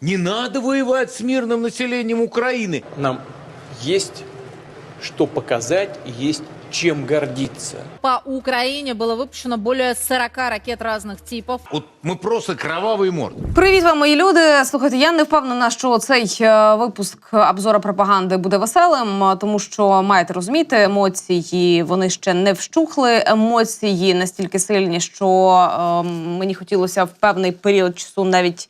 Не надо воевать с мирным населением Украины. Нам есть что показать, и есть чем гордиться. По Украине было выпущено более 40 ракет разных типов. Вот мы просто кровавые морды. Привіт вам, мої люди. Слухайте, я не впевнена, що цей е, випуск обзора пропаганди буде веселим, е, тому що маєте розуміти, емоції вони ще не вщухли. Емоції настільки сильні, що е, мені хотілося в певний період часу навіть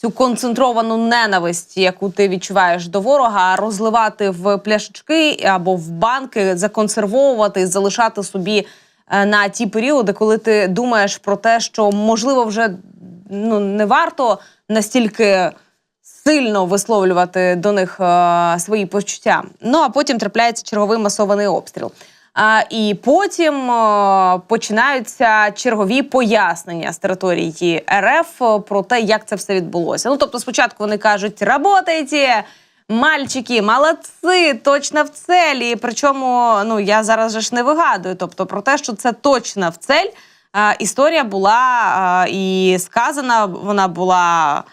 цю концентровану ненависть, яку ти відчуваєш до ворога, розливати в пляшечки або в банки, законсервовувати, залишати собі е, на ті періоди, коли ти думаєш про те, що можливо вже ну не варто настільки сильно висловлювати до них е, свої почуття. Ну а потім трапляється черговий масований обстріл. А, і потім е, починаються чергові пояснення з території РФ про те, як це все відбулося. Ну тобто, спочатку вони кажуть, работайте, мальчики, молодці, точно в целі. Причому ну я зараз же ж не вигадую. Тобто про те, що це точно в цель. Е, історія була е, і сказана вона була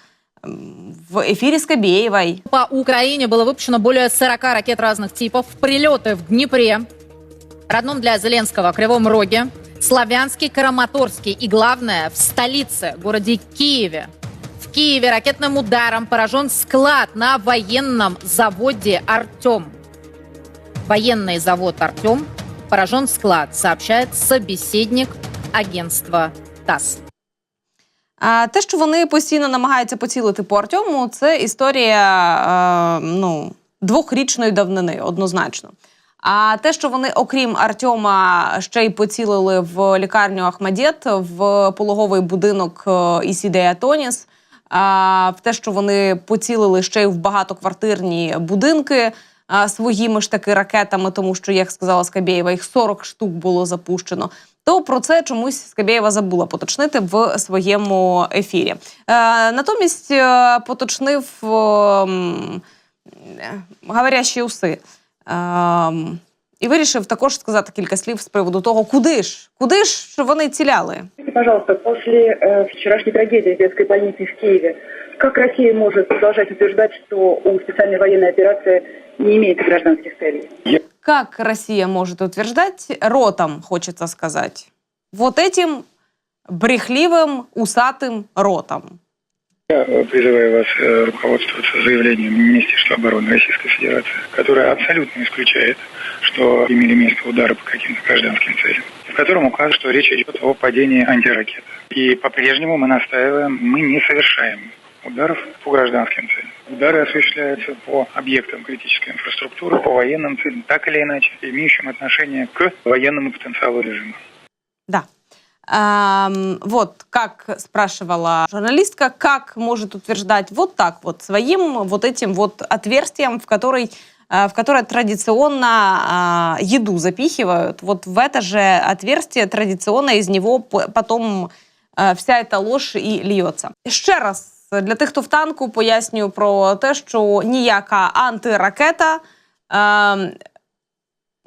м, в ефірі Скабєєвої. По Украине было выпущено более 40 ракет разных типов. Прилеты в Днепре, родном для Зеленского Кривом Роге, Славянске, Краматорске и, главное, в столице, городе Киеве. В Киеве ракетным ударом поражен склад на военном заводе «Артем». Военный завод «Артем» поражен склад, сообщает собеседник агентства ТАСС. А те, що вони постійно намагаються поцілити по Артему, це історія е, ну, двохрічної давнини, однозначно. А те, що вони, окрім Артема, ще й поцілили в лікарню Ахмадєт, в пологовий будинок е, Ісідея Тоніс, в те, що вони поцілили ще й в багатоквартирні будинки своїми ж таки ракетами, тому що, як сказала Скабєєва, їх 40 штук було запущено. То про це чомусь Скабєєва забула поточнити в своєму ефірі. Е, натомість е, поточнив е, е, говорящі уси. Ем, і вирішив також сказати кілька слів з приводу того, куди ж, куди ж вони ціляли. Скажите, пожалуйста, после э, вчерашней трагедии в детской больнице в Киеве, как Россия может продолжать утверждать, что у специальной военной операции не имеет гражданских целей? Как Россия может утверждать, ротом, хочется сказать, вот этим брехливым, усатым ротом. Я призываю вас э, руководствоваться заявлением Министерства обороны Российской Федерации, которое абсолютно исключает, что имели место удары по каким-то гражданским целям, в котором указано, что речь идет о падении антиракет. И по-прежнему мы настаиваем, мы не совершаем ударов по гражданским целям. Удары осуществляются по объектам критической инфраструктуры, по военным целям, так или иначе, имеющим отношение к военному потенциалу режима. Да. Эм, вот как спрашивала журналистка, как может утверждать вот так вот своим вот этим вот отверстием, в который э, в которое традиционно э, еду запихивают. Вот в это же отверстие традиционно из него п- потом э, вся эта ложь і льється. Ще раз для тих, хто в танку, пояснюю про те, що ніяка антиракета е,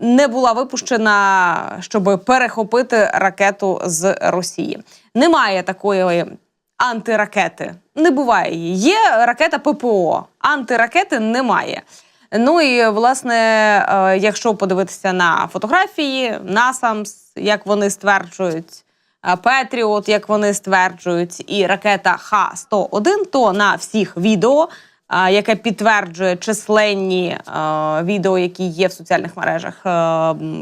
Не була випущена, щоб перехопити ракету з Росії. Немає такої антиракети. Не буває її. Є ракета ППО, антиракети немає. Ну і власне, е, якщо подивитися на фотографії, насамс, як вони стверджують, е, Петріот, як вони стверджують, і ракета Х-101, то на всіх відео, яке підтверджує численні е, відео, які є в соціальних мережах, е,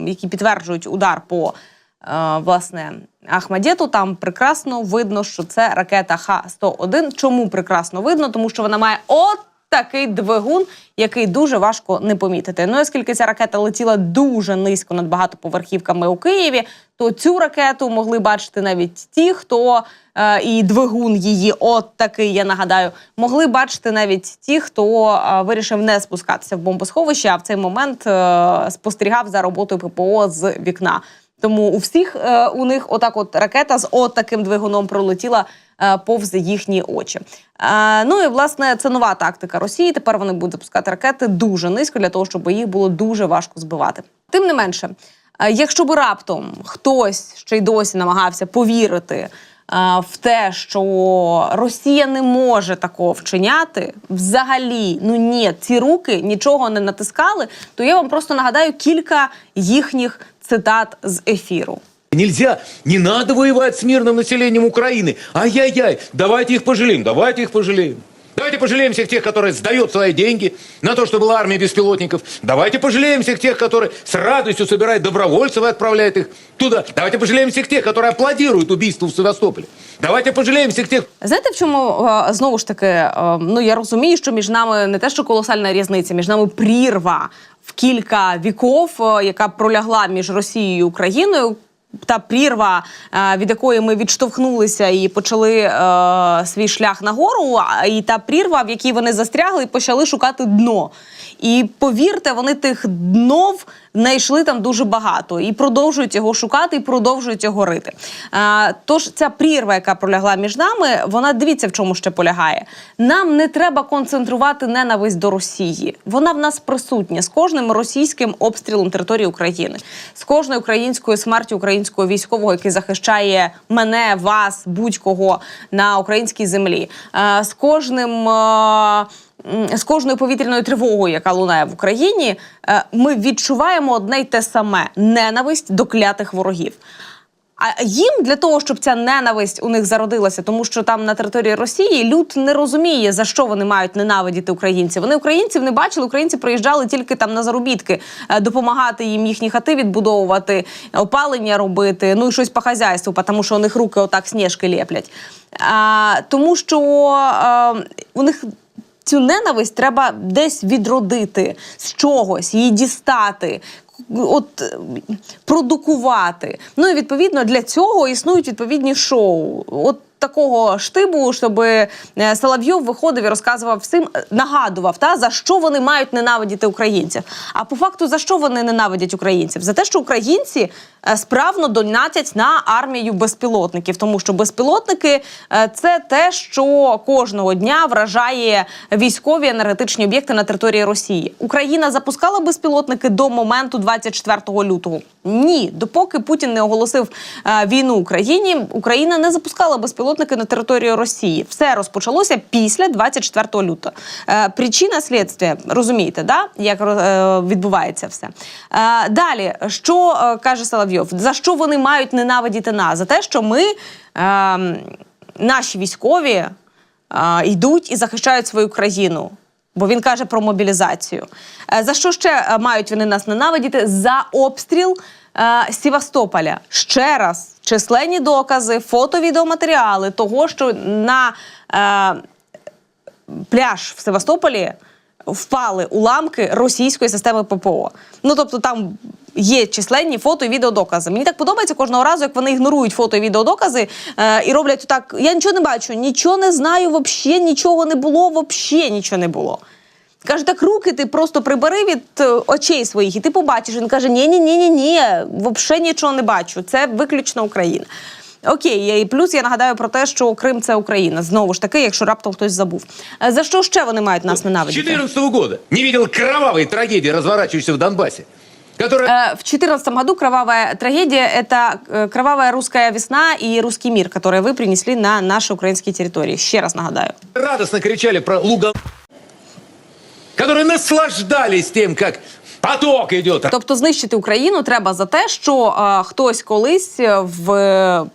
які підтверджують удар по е, власне Ахмадєту, там прекрасно видно, що це ракета Х-101. Чому прекрасно видно? Тому що вона має от такий двигун, який дуже важко не помітити. Ну, оскільки ця ракета летіла дуже низько над багатоповерхівками у Києві, то цю ракету могли бачити навіть ті, хто е, і двигун її, от такий, я нагадаю, могли бачити навіть ті, хто е, вирішив не спускатися в бомбосховище, а в цей момент е, спостерігав за роботою ППО з вікна. Тому у всіх е, у них отак от ракета з от таким двигуном пролетіла повз їхні очі. Е, ну і власне це нова тактика Росії. Тепер вони будуть запускати ракети дуже низько для того, щоб їх було дуже важко збивати. Тим не менше, е, якщо би раптом хтось ще й досі намагався повірити в те, що Росія не може такого вчиняти, взагалі, ну ні, ці руки нічого не натискали, то я вам просто нагадаю кілька їхніх цитат з ефіру. Нельзя, не надо воевать с мирным населением Украины. Ай-яй-яй, давайте их пожалеем, давайте их пожалеем. Давайте пожалеем всех тех, которые сдают свои деньги на то, что была армия беспилотников. Давайте пожалеем всех тех, которые с радостью собирают добровольцев и отправляют их туда. Давайте пожалеем всех тех, которые аплодируют убийству в Севастополе. Давайте пожалеем всех тех, Знаєте, в чому е, знову ж таки, е, ну я розумію, що між нами не те, що колосальна різниця, між нами прірва в кілька віков, е, яка пролягла між Росією і Україною. Та прірва, е, від якої ми відштовхнулися і почали е, свій шлях нагору, і та прірва, в якій вони застрягли і почали шукати дно. І повірте, вони тих днов знайшли там дуже багато і продовжують його шукати, і продовжують його рити. А, тож ця прірва, яка пролягла між нами, вона дивіться в чому ще полягає. Нам не треба концентрувати ненависть до Росії. Вона в нас присутня з кожним російським обстрілом території України, з кожною українською смертю українського військового, який захищає мене, вас, будь-кого на українській землі, а, з кожним. а, з кожною повітряною тривогою, яка лунає в Україні, е, ми відчуваємо одне й те саме ненависть до клятих ворогів. А їм для того, щоб ця ненависть у них зародилася, тому що там на території Росії люд не розуміє, за що вони мають ненавидіти українців. Вони українців не бачили. Українці приїжджали тільки там на заробітки, е, допомагати їм їхні хати відбудовувати, опалення робити, ну і щось по хазяйству, тому що у них руки отак сніжки ліплять. А, тому що а, у них цю ненависть треба десь відродити з чогось, її дістати. От е, продукувати. Ну і відповідно для цього існують відповідні шоу. От такого штибу, щоб е, Соловйов виходив і розказував всім, е, нагадував, та за що вони мають ненавидіти українців. А по факту за що вони ненавидять українців? За те, що українці е, справно донатять на армію безпілотників, тому що безпілотники це те, що кожного дня вражає військові енергетичні об'єкти на території Росії. Україна запускала безпілотники до моменту 24 лютого. Ні, допоки Путін не оголосив війну Україні, Україна не запускала безпілотники на територію Росії. Все розпочалося після 24 лютого. Е, причина слідства, розумієте, да? як е, відбувається все. Е, далі, що каже Соловйов? За що вони мають ненавидіти нас? За те, що ми, е, наші військові, йдуть і захищають свою країну. Бо він каже про мобілізацію. За що ще мають вони нас ненавидіти? За обстріл е, Севастополя. Ще раз численні докази, фото, відеоматеріали того, що на е, пляж в Севастополі впали уламки російської системи ППО. Ну тобто там. Є численні фото і відеодокази. Мені так подобається кожного разу, як вони ігнорують фото і відеодокази е, і роблять так: я нічого не бачу, нічого не знаю, взагалі нічого не було, взагалі нічого не було. Каже, так руки ти просто прибери від е, очей своїх, і ти побачиш. Він каже: ні, ні, ні, ні, ні, взагалі нічого не бачу. Це виключно Україна. Окей, і плюс я нагадаю про те, що Крим це Україна. Знову ж таки, якщо раптом хтось забув. Е, За що ще вони мають нас с ненавидіти? 2014 года не видел кровавой трагедии, разворачивающейся в Донбассе, которая Э, В 2014 году кровавая трагедия – это э, кровавая русская весна и русский мир, которые вы принесли на наши украинские территории. Ще раз нагадаю. радостно кричали про Луган, которые наслаждались тем, как поток идет. Тобто знищити Україну треба за те, що е, хтось колись в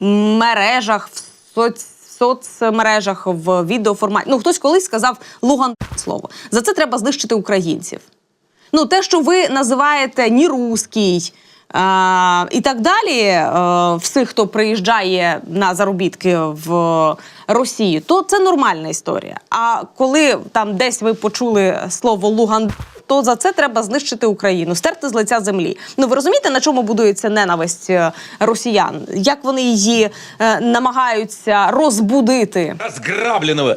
мережах, в соц... соцмережах, в відеоформаті, ну хтось колись сказав Луган слово. За це треба знищити українців. Ну, те, що ви називаєте ні руський. А, і так далі, е, всіх, хто приїжджає на заробітки в Росію, то це нормальна історія. А коли там десь ви почули слово Луган, то за це треба знищити Україну, стерти з лиця землі. Ну ви розумієте, на чому будується ненависть е, росіян? Як вони її е, намагаються розбудити? разграбленного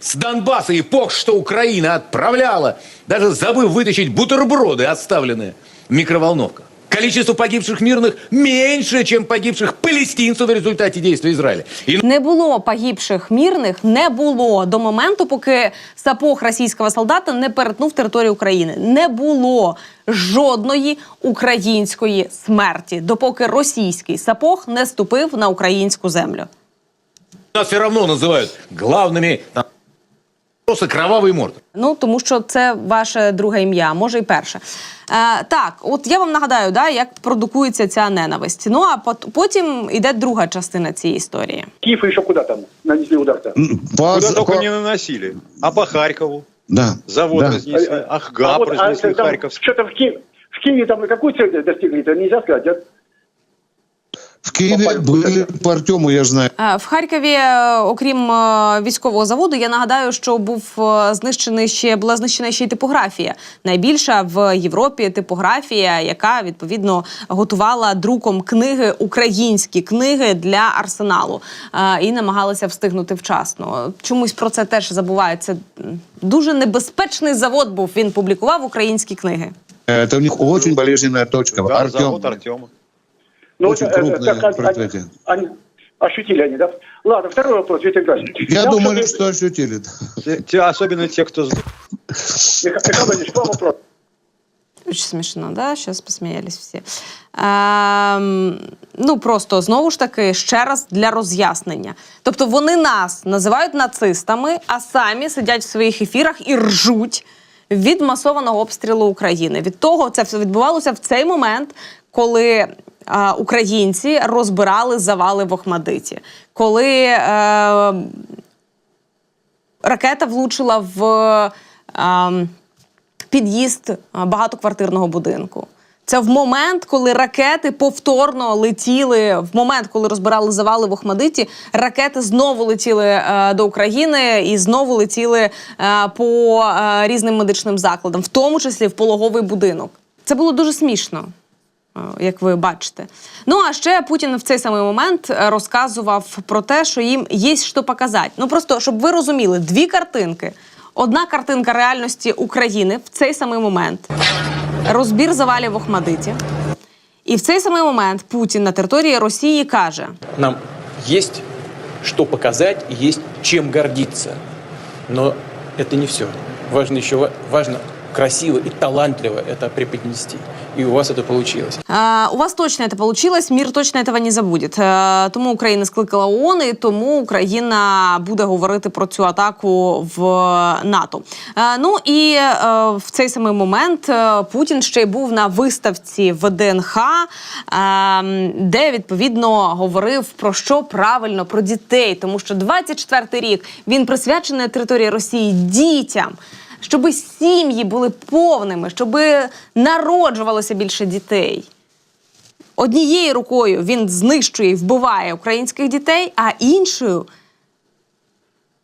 с Донбасса эпох, что Украина отправляла, даже забыв вытащить бутерброды, оставленные в микроволновках. Количество погибших мирных меньше, чем погибших палестинцев в результате действий Израиля. И Не було погибших мірних, не було до моменту, поки сапог російського солдата не перетнув територію України. Не було жодної української смерті, допоки російський сапог не ступив на українську землю. нас все равно называют главными там, просто кровавые морды. Ну тому що це ваше друге ім'я, може і перше. Е, так, от я вам нагадаю, да, як продукується ця ненависть. Ну а пот- потім іде друга частина цієї історії. Киев еще куда там нанесли удар-то? По, Куда только по- не наносили. А по Харькову? Да. Завод да. разнесли. Ахгаб а вот, а разнесли там Харьковский. что-то в, Ки- в Киеве там какую цель достигли, это нельзя сказать, да? в Киеве Попали. были по Артему, я знаю. Е, В Харкові, е, окрім е, військового заводу, я нагадаю, що був е, знищений ще була знищена ще й типографія. Найбільша в Європі типографія, яка відповідно готувала друком книги, українські книги для арсеналу, і намагалася встигнути вчасно. Чомусь про це теж забувається. Дуже небезпечний завод був. Він публікував українські книги. Это у них очень болезненная точка. Да, Артем. завод Артема. Ну, Очень вот, э, крупное так, они- предприятие. они, ощутили они, да? Ладно, второй вопрос, Виктор Григорьевич. Я Там думаю, что-то- что ощутили. Те- те- особенно те, кто... Михаил вам вопрос. Очень смішно, да? Зараз посміялись всі. Ем, ну просто знову ж таки ще раз для роз'яснення. Тобто вони нас називають нацистами, а самі сидять в своїх ефірах і ржуть від масованого обстрілу України. Від того це все відбувалося в цей момент, коли українці розбирали завали в Охмадиті. Коли е, ракета влучила в. ем, під'їзд багатоквартирного будинку. Це в момент, коли ракети повторно летіли, в момент, коли розбирали завали в Охмадиті, ракети знову летіли е, до України і знову летіли е, по е, різним медичним закладам, в тому числі в пологовий будинок. Це було дуже смішно. Е, Як ви бачите, ну а ще Путін в цей самий момент е, розказував про те, що їм є що показати. Ну просто щоб ви розуміли, дві картинки. Одна картинка реальності України в цей самий момент розбір завалів в Охмадиті. І в цей самий момент Путін на території Росії каже: Нам есть что показать и есть чем гордиться. Но это не все. Важно еще ва- важно красиво и талантливо это преподнести. И у вас это получилось. «Е, у вас точно це вийшло, мір точно цього не забуде. Е, тому Україна скликала ООН, і тому Україна буде говорити про цю атаку в НАТО. Е, ну і е, в цей самий момент е, Путін ще й був на виставці в ДНХ, е, де відповідно говорив про що правильно про дітей, тому що 24-й рік він присвячений території Росії дітям. Щоб сім'ї були повними, щоб народжувалося більше дітей. Однією рукою він знищує і вбиває українських дітей, а іншою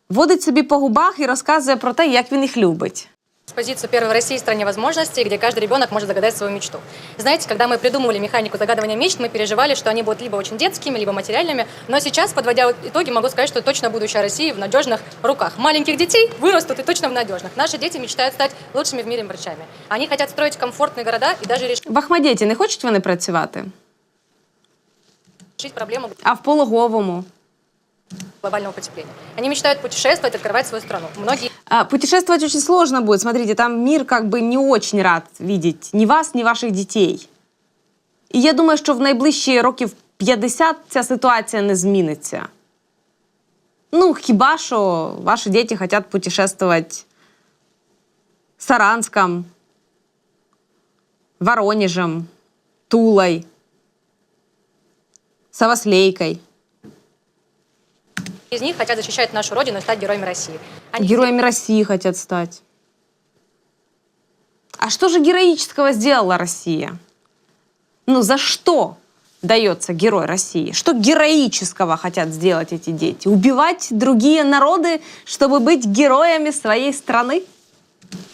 водить собі по губах і розказує про те, як він їх любить. с позиции первой в России стране возможностей, где каждый ребенок может загадать свою мечту. Знаете, когда мы придумывали механику загадывания мечт, мы переживали, что они будут либо очень детскими, либо материальными. Но сейчас, подводя итоги, могу сказать, что точно будущее России в надежных руках. Маленьких детей вырастут и точно в надежных. Наши дети мечтают стать лучшими в мире врачами. Они хотят строить комфортные города и даже В Ахмадєті не хочуть вони працювати, решить проблему а в пологовому. глобального потепления. Они мечтают путешествовать, открывать свою страну. Многие А, путешествовать очень сложно будет. Смотрите, там мир как бы не очень рад видеть ни вас, ни ваших дітей. І я думаю, що в найближчі років 50 ця ситуація не зміниться. Ну, хіба що ваші діти хочуть путешествувати Саранском, Воронежем, Тулой, Саваслейкой. из них хотят защищать нашу родину и стать героями России. Они Героями России хотят стать. А что же героического сделала Россия? Ну, за что дается герой России? Что героического хотят сделать эти дети? Убивать другие народы, чтобы быть героями своей страны?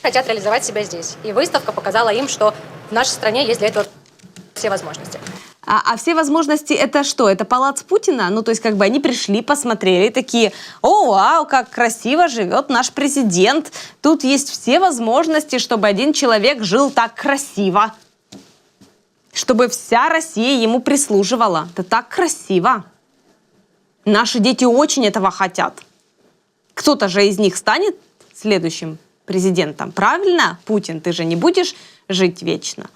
хотят реализовать себя здесь. И выставка показала им, что в нашей стране есть для этого все возможности. А, а все возможности это что? Это палац Путина? Ну, то есть, как бы они пришли, посмотрели, такие, о, вау, как красиво живет наш президент. Тут есть все возможности, чтобы один человек жил так красиво. Чтобы вся Россия ему прислуживала. Это так красиво. Наши дети очень этого хотят. Кто-то же из них станет следующим президентом. Правильно, Путин? Ты же не будешь жить вечно.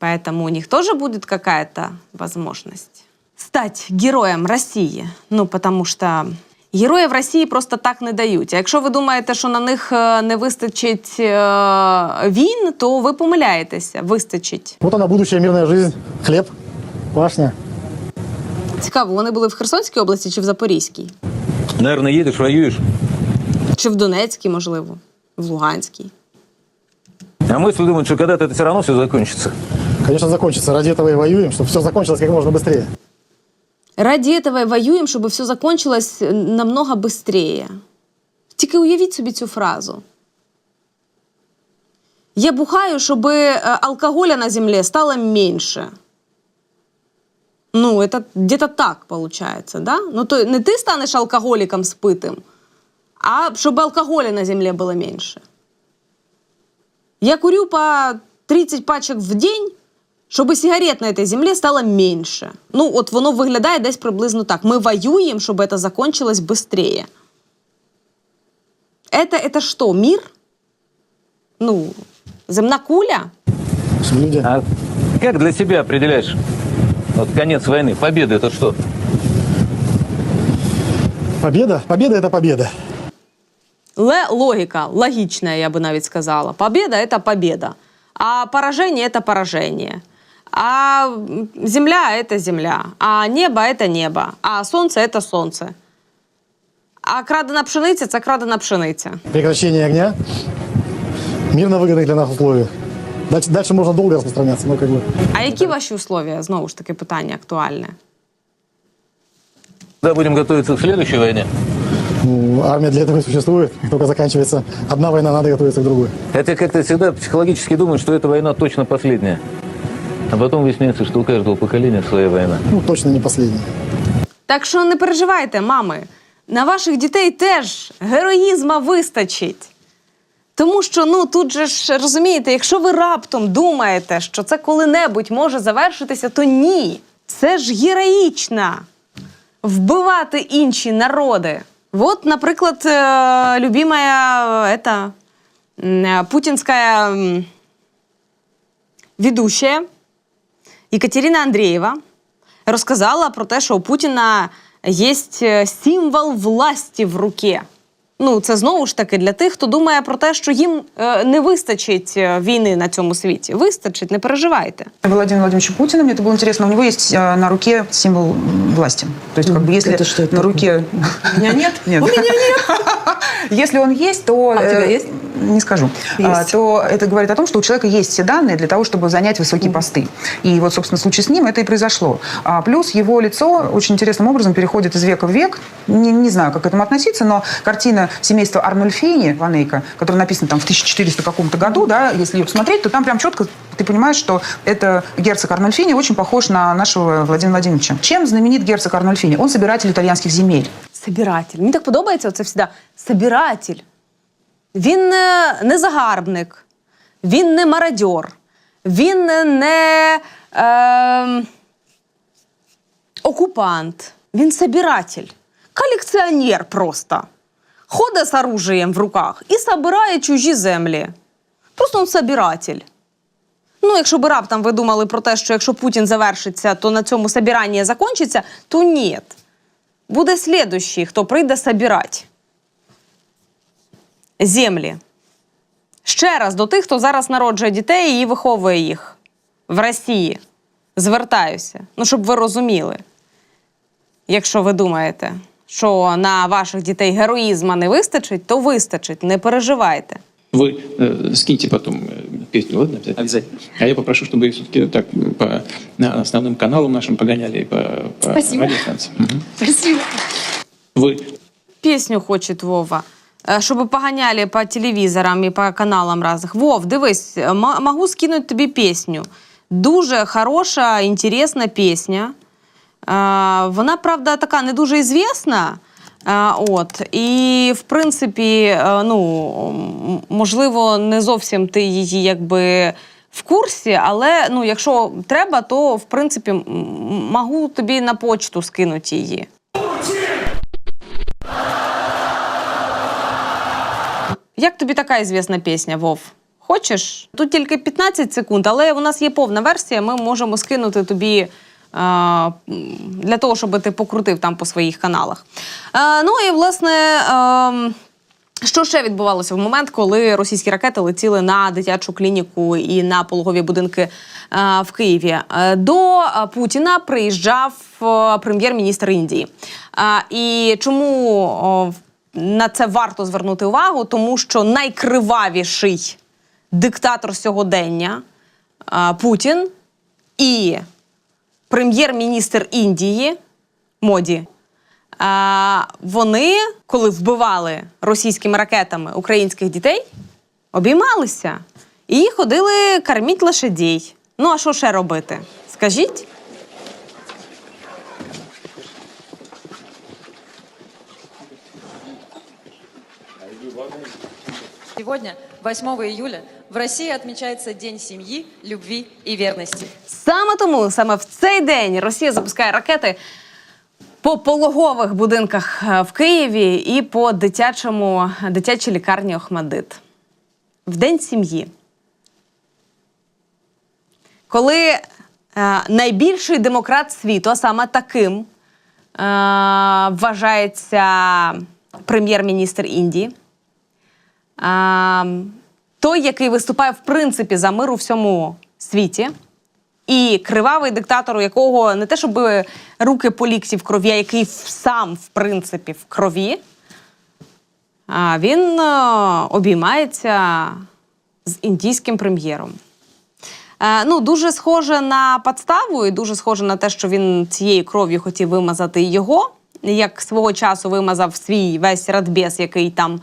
Поэтому у них тоже будет какая-то возможность стать героєм Росії. Ну, тому що героїв Росії просто так не дають. А якщо ви думаєте, що на них е, не вистачить е, війн, то ви помиляєтеся. Вистачить. Вот она, будущая мирная жизнь. Хлеб, пашня. Цікаво, вони були в Херсонській області чи в Запорізькій? Наверное, едешь, воюешь. Чи в Донецькій, можливо, в Луганській. А мысль думать, что когда-то это все равно все закончится. Конечно, закончится. Ради этого и воюем, чтобы все закончилось как можно быстрее. Раді этого і воюємо, щоб все закончилось намного быстрее. Тільки уявіть собі цю фразу. Я бухаю, щоб е, алкоголя на землі стало менше. Ну, это где-то так получается, да? Ну, то не ти станеш алкоголіком спитим, а щоб алкоголя на землі було менше. Я курю по 30 пачок в день, щоб сигарет на этой землі стало менше. Ну, от воно виглядає десь приблизно так. Ми воюємо, щоб це закончилось быстрее. Это, это что, мир? Ну, земна куля? Чтобы люди... А как для себя определяешь вот конец войны? Победа это что? Победа? Победа – это победа. Ле логика, логичная, я бы навіть сказала. Победа – это победа. А поражение – это поражение. А земля – это земля. А небо – это небо. А сонце – это сонце. А крадена пшениця – це крадена пшениця. Прекращение огня. Мирно выгодных для нас условий. Дальше, дальше можно долго распространяться, но как бы... А які ваші условия? Знову ж таки, питання актуальне. Когда будем готовиться к следующей войне? Ну, армия для этого и существует. Как только заканчивается одна война, надо готовиться к другой. Хотя как-то всегда психологически думают, что эта война точно последняя. А потом выясняется, что у каждого поколения своя война. Ну, точно не последний. Так що не переживайте, мами. На ваших дітей теж героїзма вистачить. Тому що ну тут же ж розумієте, якщо ви раптом думаєте, що це коли-небудь може завершитися, то ні. Це ж героїчно вбивати інші народи. От, наприклад, е, любимая е, ета, путінська ведущая Екатерина Андреєва розказала про те, що у Путіна є е, символ власті в руке. Ну, це знову ж таки для тих, хто думає про те, що їм е, не вистачить е, війни на цьому світі. Вистачить, не переживайте. Владимиру Владимировичу Путину, мне это было интересно, у него есть э, на руке символ м, власти. То есть, как бы, если Это что это на такое? руке... У меня нет? Нет. У меня нет. Если он есть, то... А у тебя э, есть? Не скажу. А, Есть. то это говорит о том, что у человека есть все данные для того, чтобы занять высокие посты. И вот, собственно, в случае с ним это и произошло. А плюс его лицо очень интересным образом переходит из века в век. Не, не знаю, как к этому относиться, но картина семейства Арнольфини, Ванейка, которая написана там в 1400 каком-то году, да, если ее посмотреть, то там прям четко ты понимаешь, что это герцог Арнольфини очень похож на нашего Владимира Владимировича. Чем знаменит герцог Арнольфини? Он собиратель итальянских земель. Собиратель. Мені так подобається оце всегда. Собиратель. Він не, загарбник, він не мародьор, він не е, окупант, він собиратель. Колекціонер просто. Ходить з оружием в руках і собирає чужі землі. Просто він собиратель. Ну, якщо б раптом ви думали про те, що якщо Путін завершиться, то на цьому собирання закінчиться, то ні. Буде слідущий, хто прийде собирати землі. Ще раз до тих, хто зараз народжує дітей і виховує їх в Росії. Звертаюся. Ну, щоб ви розуміли. Якщо ви думаєте, що на ваших дітей героїзма не вистачить, то вистачить, не переживайте. Вы э, скиньте потом э, песню, ладно? Обязательно. А я попрошу, чтобы их все-таки так м, по на основным каналам нашим погоняли и по, по Спасибо. радиостанциям. Мгм. Спасибо. Вы Пісню хоче Вова. Е, Щоб поганяли по телевізорам і по каналам разних. Вов, дивись, м- можу скинути тобі пісню. Дуже хороша, інтересна пісня. Е, Вона, правда, така не дуже ізвісна. Е, От. І, в принципі, е, ну, можливо, не зовсім ти її якби в курсі, але ну, якщо треба, то в принципі можу тобі на почту скинути її. Як тобі така ізвісна пісня, Вов? Хочеш? Тут тільки 15 секунд, але у нас є повна версія. Ми можемо скинути тобі е, для того, щоб ти покрутив там по своїх каналах. Е, ну і власне. Е, що ще відбувалося в момент, коли російські ракети летіли на дитячу клініку і на пологові будинки е, в Києві? До Путіна приїжджав прем'єр-міністр Індії. І чому на це варто звернути увагу? Тому що найкривавіший диктатор сьогодення е, Путін і прем'єр-міністр Індії Моді. А, вони, коли вбивали російськими ракетами українських дітей, обіймалися і ходили корміть лошадей. Ну а що ще робити? Скажіть? Сегодня, 8 июля, в России отмечается День семьи, любви и верности. Саме тому, саме в цей день Росія запускає ракети по пологових будинках е, в Києві і по дитячому дитячій лікарні Охмадит. В День сім'ї. Коли е, найбільший демократ світу, а саме таким е, вважається прем'єр-міністр Індії, той, який виступає в принципі за мир у всьому світі, і кривавий диктатор, у якого не те, щоб руки по лікті в крові, а який сам, в принципі, в крові, він е, обіймається з індійським прем'єром. Е, Ну, дуже схоже на подставу і дуже схоже на те, що він цією кров'ю хотів вимазати його, як свого часу вимазав свій весь радбес, який там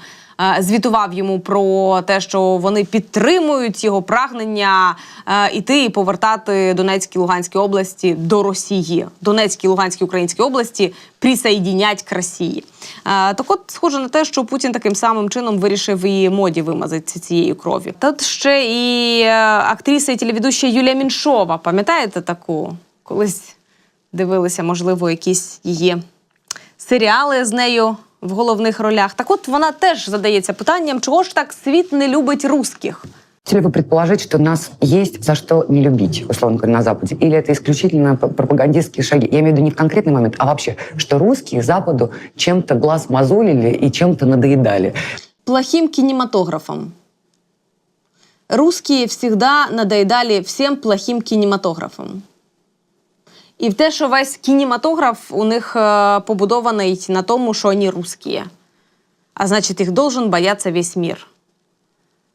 звітував йому про те, що вони підтримують його прагнення е, іти і повертати Донецькі Луганські області до Росії. Донецькі Луганські Українські області присоєдінять к Росії. Е, Так от, схоже на те, що Путін таким самим чином вирішив і моді вимазати цією кров'ю. Тут ще і е, актриса і телеведуща Юлія Міншова. Пам'ятаєте таку? Колись дивилися, можливо, якісь її серіали з нею в головних ролях. Так от вона теж задається питанням, чого ж так світ не любить русських? Можете ли вы предположить, что нас есть за что не любить, условно говоря, на Западе? Или это исключительно пропагандистские шаги? Я имею в виду не в конкретный момент, а вообще, что русские Западу чем-то глаз мозолили и чем-то надоедали. Плохим кинематографом. Русские всегда надоедали всем плохим кинематографом. І в те, що весь кінематограф у них е, побудований на тому, що вони русські. А значить, їх должен боятися весь мир.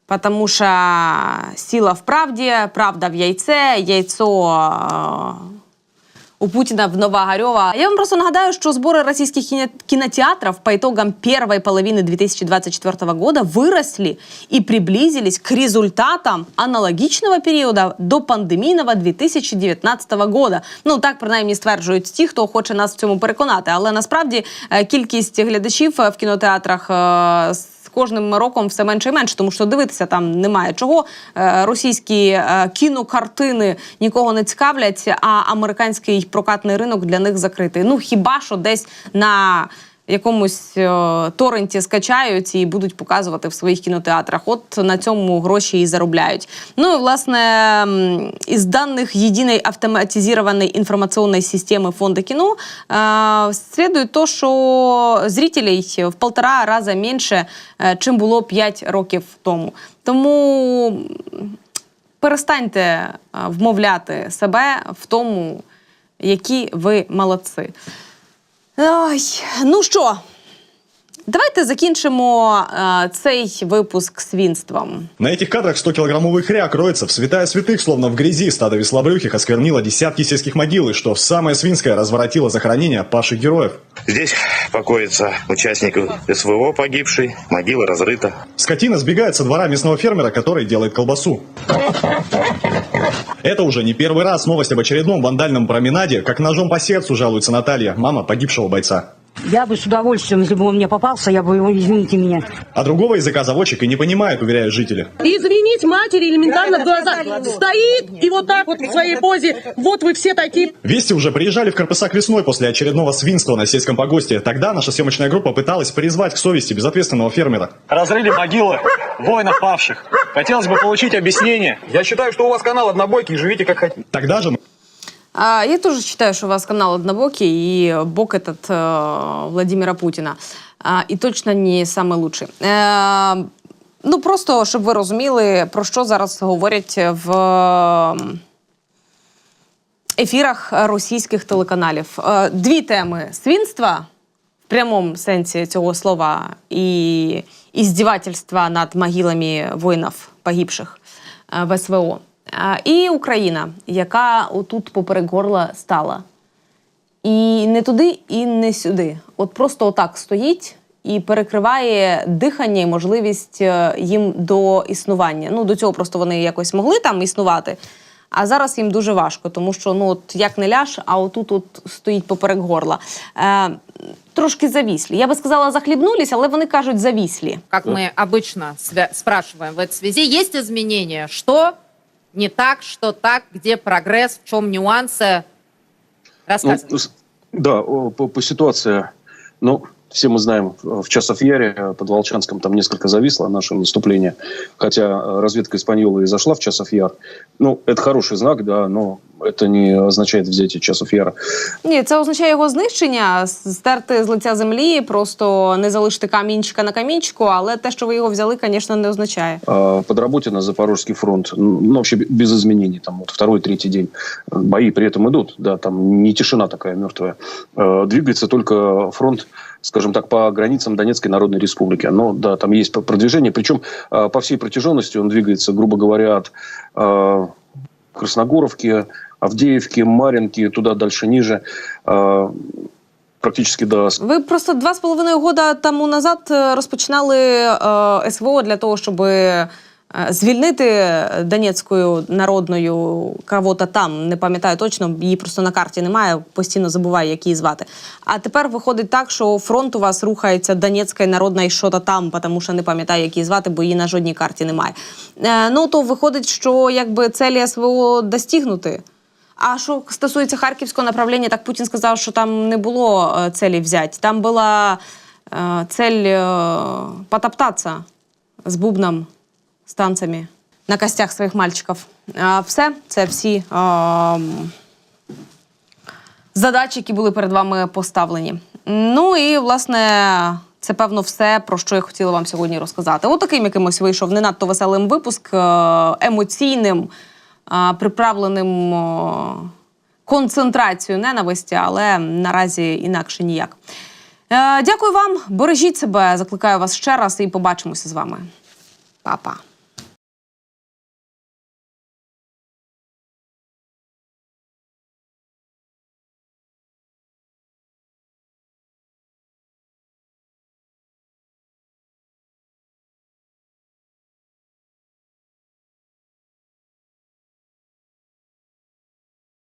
Потому що сила в правді, правда в яйце, яйцо е, у Путина в Новоогарева. Я вам просто нагадаю, что сборы российских кино- кинотеатров по итогам первой половины 2024 года выросли и приблизились к результатам аналогичного периода до пандемійного 2019 года. Ну так принаймні стверджують ті, хто хоче нас в цьому переконати. Але насправді е, кількість глядачів е, в кінотеатрах е, з кожним роком все менше і менше, тому що дивитися там немає чого. Е, Російські е, кінокартини нікого не цікавлять, а американський прокатний ринок для них закритий. Ну хіба що десь на якомусь е, торренті скачають і будуть показувати в своїх кінотеатрах. От на цьому гроші і заробляють. Ну і власне із даних єдиної автоматизованной информационной системы фонда кино э, следует то, що зрителей в полтора раза менше, е, чим було 5 років тому. Тому перестаньте е, вмовляти себе в тому, які ви молодці. Ой, ну що, давайте закінчимо е, цей випуск свінством. На этих кадрах 100-килограммовый хряк роется в святая святых, словно в грязи. Стадо веслобрюхих осквернило десятки сельских могил, и что самое свинское разворотило захоронение павших героев. Здесь покоятся участники СВО погибший, могила разрыта. Скотина сбегает со двора местного фермера, который делает колбасу. Это уже не первый раз новость об очередном вандальном променаде, как ножом по сердцу жалуется Наталья, мама погибшего бойца. Я бы с удовольствием, если бы он мне попался, я бы его, извините меня. А другого языка заводчик и не понимает, уверяют жители. Извинить матери элементарно в глаза. Стоит и вот так вот в своей позе. Вот вы все такие. Вести уже приезжали в Карпасак весной после очередного свинства на сельском погосте. Тогда наша съемочная группа пыталась призвать к совести безответственного фермера. Разрыли могилы воинов павших. Хотелось бы получить объяснение. Я считаю, что у вас канал однобойкий, живите как хотите. Тогда же А, я тоже считаю, что у вас канал однобокий, и бок этот э, Владимира Путіна. А, і точно не самый лучший. Е, ну, просто, щоб ви розуміли, про що зараз говорять в ем, ефірах російських телеканалів. Е, дві теми свинства в прямому сенсі цього слова і іздівательства над могилами воїнів погибших е, в СВО. Е, І Україна, яка отут поперек горла стала. І не туди, і не сюди. От просто отак стоїть і перекриває дихання і можливість е, їм до існування. Ну, до цього просто вони якось могли там існувати. А зараз їм дуже важко, тому що ну от як не ляж, а отут от стоїть поперек горла. Е, трошки завіслі. Я би сказала, захлібнулись, але вони кажуть завіслі. Как мы обычно свя- спрашиваем в этой связи, есть изменения? Что не так, что так, где прогресс, в чем нюансы? Рассказывай. Ну, да, по, по ситуации, ну, все мы знаем, в Часов Яре э, под Волчанском там несколько зависло наше наступление, хотя э, разведка Испаньола и зашла в Часов Яр. Ну, это хороший знак, да, но это не означает взятие Часов Яра. Ні, це означає його знищення, стерти з лиця землі, просто не залишити камінчика на камінчику, але те, що ви його взяли, звісно, не означає. А, Подработано Запорожский фронт, ну, вообще без изменений, там вот второй, третий день. Бои при этом идут, да, там не тишина такая мертвая. Э, Двигается только фронт, скажем так, по границам Донецкой Народной Республики. Но, да, там есть продвижение, причем э, по всей протяженности он двигается, грубо говоря, от э, Красногоровки, Авдеевки, Маринки, туда дальше ниже, э, практически до Ви просто два з половиною года тому назад е, розпочинали е, СВО для того, щоб звільнити Донецькою народною кого-то там. Не пам'ятаю точно, її просто на карті немає, постійно забуваю, як її звати. А тепер виходить так, що фронт у вас рухається Донецька народна і що-то там, тому що не пам'ятаю, як її звати, бо її на жодній карті немає. Е, ну то виходить, що якби целі СВО достигнути. А що стосується харківського направлення, так Путін сказав, що там не було е, целі взяти. Там була е, цель потоптатися з бубном, з танцями на костях своїх мальчиків. А все, це всі е, задачі, які були перед вами поставлені. Ну і власне. Це певно все, про що я хотіла вам сьогодні розказати. Отаким якимось вийшов не надто веселим випуск, е, емоційним, приправленим концентрацією ненависті, але наразі інакше ніяк. Е, Дякую вам, бережіть себе, закликаю вас ще раз і побачимося з вами. Па-па.